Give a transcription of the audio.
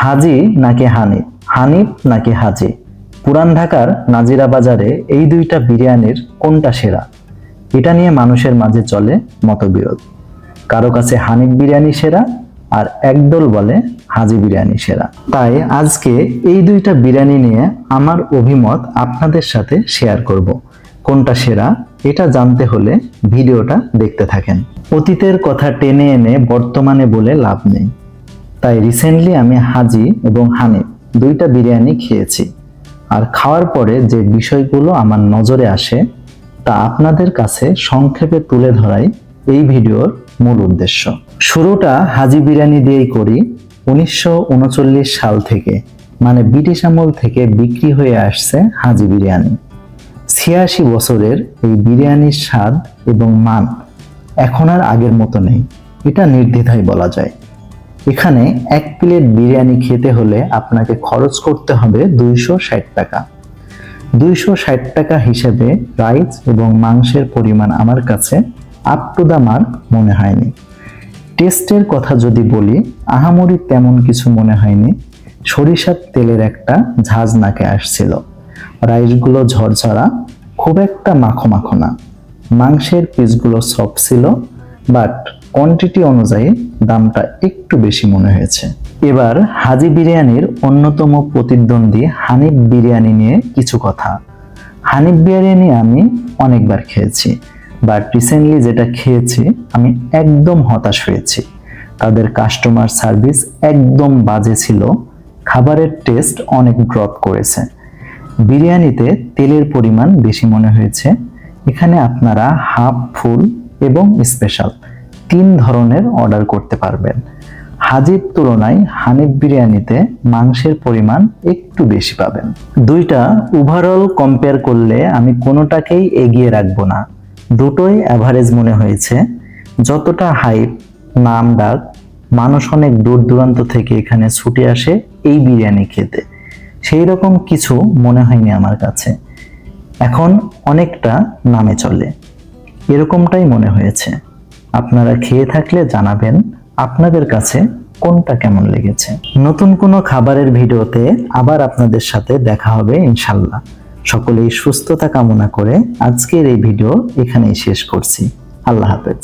হাজি নাকি হানিফ হানিফ নাকি হাজি? পুরান ঢাকার নাজিরা বাজারে এই দুইটা বিরিয়ানির কোনটা সেরা? এটা নিয়ে মানুষের মাঝে চলে মতবিরোধ। কারও কাছে হানিফ বিরিয়ানি সেরা আর একদল বলে হাজি বিরিয়ানি সেরা। তাই আজকে এই দুইটা বিরিয়ানি নিয়ে আমার অভিমত আপনাদের সাথে শেয়ার করব। কোনটা সেরা এটা জানতে হলে ভিডিওটা দেখতে থাকেন। অতীতের কথা টেনে এনে বর্তমানে বলে লাভ নেই। তাই রিসেন্টলি আমি হাজি এবং হানিফ দুইটা বিরিয়ানি খেয়েছি। আর খাওয়ার পরে যে বিষয়গুলো আমার নজরে আসে, তা আপনাদের কাছে সংক্ষেপে তুলে ধরাই এই ভিডিওর মূল উদ্দেশ্য। শুরুটা হাজি বিরিয়ানি দিয়েই করি। উনিশশো উনচল্লিশ সাল থেকে মানে ব্রিটিশ আমল থেকে বিক্রি হয়ে আসছে হাজি বিরিয়ানি। ছিয়াশি বছরের এই বিরিয়ানির স্বাদ এবং মান এখন আর আগের মতো নেই। এটা নির্দ্বিধায় বলা যায়। এখানে এক প্লেট বিরিয়ানি খেতে হলে আপনাকে খরচ করতে হবে দুইশো ষাট টাকা। দুইশো ষাট টাকা হিসেবে রাইস এবং মাংসের পরিমাণ আমার কাছে আপ টু দ্য মার্ক মনে হয়নি। টেস্টের কথা যদি বলি, আহামরি তেমন কিছু মনে হয়নি। সরিষার তেলের একটা ঝাঁজ নাকে আসছিল। রাইসগুলো ঝরঝরা, খুব একটা মাখো মাখো না। মাংসের পিসগুলো সফট ছিল বাট কোয়ান্টিটি অনুযায়ী দামটা একটু বেশি মনে হয়েছে। এবার হাজি বিরিয়ানির অন্যতম প্রতিদ্বন্দ্বী হানিফ বিরিয়ানি নিয়ে কিছু কথা। হানিফ বিরিয়ানি আমি অনেকবার খেয়েছি বাট রিসেন্টলি যেটা খেয়েছি, আমি একদম হতাশ হয়েছি। তাদের কাস্টমার সার্ভিস একদম বাজে ছিল, খাবারের টেস্ট অনেক ড্রপ করেছে। বিরিয়ানিতে তেলের পরিমাণ বেশি মনে হয়েছে, এখানে আপনারা হাফ ফুল এবং স্পেশাল তিন ধরনের অর্ডার করতে পারবেন। হাজির তুলনায় হানিফ বিরিয়ানিতে মাংসের পরিমাণ একটু বেশি পাবেন। দুইটা ওভারঅল কম্পেয়ার করলে আমি কোনোটাকেই এগিয়ে রাখব না। দুটোই অ্যাভারেজ মনে হয়েছে। যতটা হাইপ নাম ডাক, মানুষ অনেক দূর দূরান্ত থেকে এখানে ছুটে আসে এই বিরিয়ানি খেতে। সেই রকম কিছু মনে হয়নি আমার কাছে। এখন অনেকটা নামে চলে। এরকমটাই মনে হয়েছে। আপনারা খেয়ে থাকলে জানাবেন আপনাদের কাছে কোনটা কেমন লেগেছে। নতুন কোনো খাবারের ভিডিওতে আবার আপনাদের সাথে দেখা হবে ইনশাল্লাহ। সকলেই সুস্থতা কামনা করে আজকের এই ভিডিও এখানেই শেষ করছি। আল্লাহ হাফেজ।